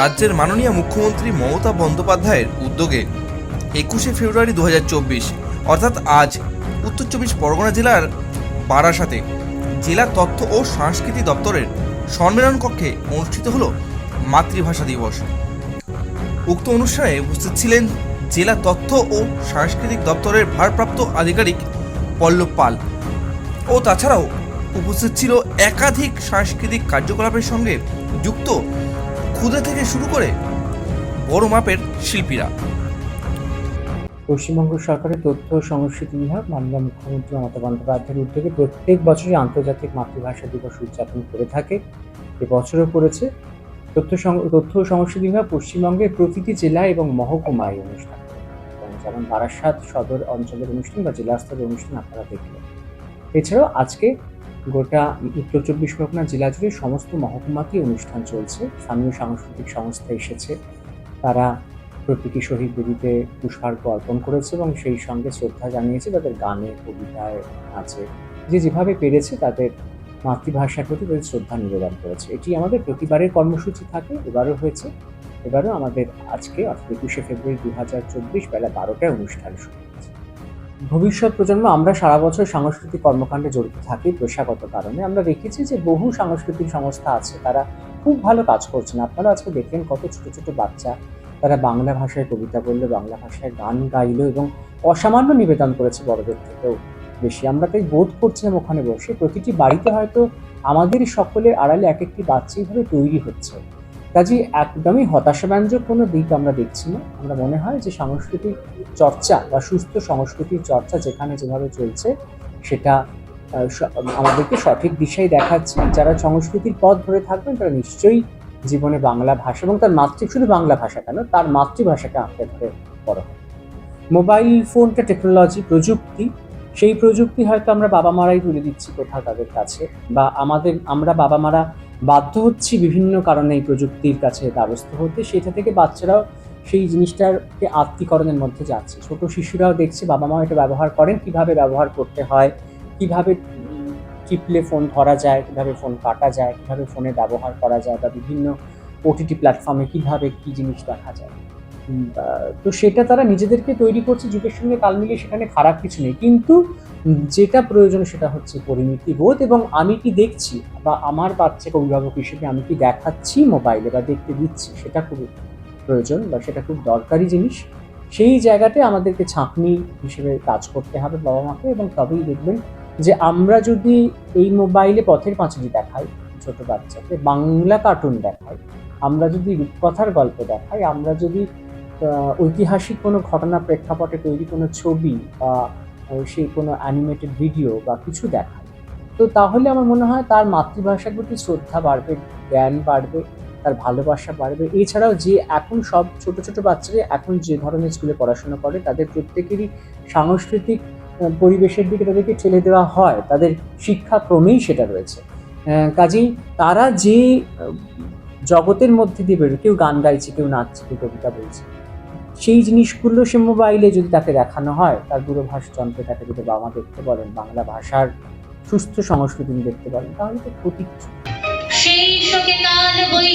রাজ্যের মাননীয় মুখ্যমন্ত্রী মমতা বন্দ্যোপাধ্যায়ের উদ্যোগে একুশে ফেব্রুয়ারি দু হাজার চব্বিশ, অর্থাৎ আজ উত্তর চব্বিশ পরগনা জেলার বারাসাতে জেলা তথ্য ও সংস্কৃতি দপ্তরের সম্মেলন কক্ষে অনুষ্ঠিত হল মাতৃভাষা দিবস। উক্ত অনুষ্ঠানে উপস্থিত ছিলেন জেলা তথ্য ও সাংস্কৃতিক দপ্তরের ভারপ্রাপ্ত আধিকারিক পল্লব পাল ও তাছাড়াও উপস্থিত ছিল একাধিক সাংস্কৃতিক কার্যকলাপের সঙ্গে যুক্ত ক্ষুদে থেকে শুরু করে বড় মাপের শিল্পীরা। পশ্চিমবঙ্গ সরকারের তথ্য ও সংস্কৃতি বিভাগ মাননীয় মুখ্যমন্ত্রী মমতা বন্দ্যোপাধ্যায়ের উদ্যোগে প্রত্যেক বছরই আন্তর্জাতিক মাতৃভাষা দিবস উদযাপন করে থাকে। এবছরও করেছে। তথ্য তথ্য ও সংস্কৃতি বিভাগ পশ্চিমবঙ্গের প্রতিটি জেলা এবং মহকুমায় অনুষ্ঠান যেমন বারাসাত সদর অঞ্চলের অনুষ্ঠান বা জেলা স্তরের অনুষ্ঠান আপনারা দেখলেন। এছাড়াও আজকে গোটা উত্তর চব্বিশ পরগনা জেলা জুড়ে সমস্ত মহকুমাতেই অনুষ্ঠান চলছে। স্থানীয় সাংস্কৃতিক সংস্থা এসেছে। তারা প্রতীকী শহীদ বেদিতে পুষ্পার্ঘ্য অর্পণ করেছে এবং সেই সঙ্গে শ্রদ্ধা জানিয়েছে তাদের গানে, কবিতায় আছে। যে যেভাবে পেরেছে তাদের মাতৃভাষার প্রতি তাদের শ্রদ্ধা নিবেদন করেছে। এটি আমাদের প্রতিবারের কর্মসূচি থাকে, এবারও হয়েছে। এবারও আমাদের আজকে, অর্থাৎ একুশে ফেব্রুয়ারি দু হাজার চব্বিশ বেলা বারোটায় অনুষ্ঠান শুরু। ভবিষ্যৎ প্রজন্ম, আমরা সারা বছর সাংস্কৃতিক কর্মকাণ্ডে জড়িত থাকি পেশাগত কারণে। আমরা দেখেছি যে বহু সাংস্কৃতিক সংস্থা আছে, তারা খুব ভালো কাজ করছেন। আপনারা আজকে দেখলেন কত ছোট ছোট বাচ্চা, তারা বাংলা ভাষায় কবিতা বলল, বাংলা ভাষায় গান গাইলো এবং অসামান্য নিবেদন করেছে বড়দের থেকেও বেশি। আমরা তাই বোধ করছিলাম ওখানে বসে। প্রতিটি বাড়িতে হয়তো আমাদের সকলের আড়ালে এক একটি বাচ্চা এইভাবে তৈরি হচ্ছে। কাজে একদমই হতাশাব্যঞ্জক কোনো দিক আমরা দেখছি না। আমরা মনে হয় যে সাংস্কৃতিক চর্চা বা সুস্থ সংস্কৃতির চর্চা যেখানে যেভাবে চলছে, সেটা আমাদেরকে সঠিক দিশাই দেখাচ্ছে। যারা সংস্কৃতির পথ ধরে থাকবেন, তারা নিশ্চয়ই জীবনে বাংলা ভাষা এবং তার মাতৃ, শুধু বাংলা ভাষা কেন, তার মাতৃভাষাকে আঁকড়ে ধরে বড় মোবাইল ফোনটা টেকনোলজি, প্রযুক্তি, সেই প্রযুক্তি হয়তো আমরা বাবা মারাই তুলে দিচ্ছি কোথাও তাদের কাছে বা আমাদের, আমরা বাবা মারা বাধ্য হচ্ছি বিভিন্ন কারণে এই প্রযুক্তির কাছে দ্বারস্থ হতে। সেটা থেকে বাচ্চারাও সেই জিনিসটাকে আত্মীকরণের মধ্যে যাচ্ছে। ছোট শিশুরাও দেখছে বাবা মা এটা ব্যবহার করেন কীভাবে ব্যবহার করতে হয় কীভাবে টিপলে ফোন ধরা যায় কীভাবে ফোন কাটা যায় কীভাবে ফোনে ব্যবহার করা যায় বা বিভিন্ন ওটিটি প্ল্যাটফর্মে কীভাবে কি জিনিস দেখা যায়। তো সেটা তারা নিজেদেরকে তৈরি করছে যুগের সঙ্গে তাল মিলিয়ে সেখানে খারাপ কিছু নেই। কিন্তু যেটা প্রয়োজন সেটা হচ্ছে পরিমিতি বোধ এবং আমি কি দেখছি বা আমার বাচ্চাকে অভিভাবক হিসেবে আমি কি দেখাচ্ছি মোবাইলে বা দেখতে দিচ্ছি, সেটা খুব প্রয়োজন বা সেটা খুব দরকারি জিনিস। সেই জায়গাতে আমাদেরকে ছাঁকনি হিসেবে কাজ করতে হবে বাবা মাকে এবং তবেই দেখবেন যে আমরা যদি এই মোবাইলে পথের পাঁচালি দেখাই, ছোট বাচ্চাকে বাংলা কার্টুন দেখাই, আমরা যদি রূপকথার গল্প দেখাই, আমরা যদি ঐতিহাসিক কোনো ঘটনা প্রেক্ষাপটে তৈরি কোনো ছবি বা সেই কোনো অ্যানিমেটেড ভিডিও বা কিছু দেখাই তো তাহলে আমার মনে হয় তার মাতৃভাষার প্রতি শ্রদ্ধা বাড়বে, জ্ঞান বাড়বে, তার ভালোবাসা বাড়বে। এছাড়াও যে এখন সব ছোট ছোট বাচ্চারা এখন যে ধরনের স্কুলে পড়াশোনা করে, তাদের প্রত্যেকেরই সাংস্কৃতিক পরিবেশের দিকে তাদেরকে ঠেলে দেওয়া হয়, তাদের শিক্ষাক্রমেই সেটা রয়েছে। কাজেই তারা যে জগতের মধ্যে দিয়ে বেরোয়, কেউ গান গাইছে, কেউ নাচছে, কেউ কবিতা বলছে সেই জিনিসগুলো সে মোবাইলে যদি তাকে দেখানো হয়, তার দূরভাষ যন্ত্রে তাকে যদি বাবা দেখতে বলেন, বাংলা ভাষার সুস্থ সংস্কৃতি দেখতে পারেন তাহলে তো ক্ষতি সেই শোকে কাল বৈশাখীর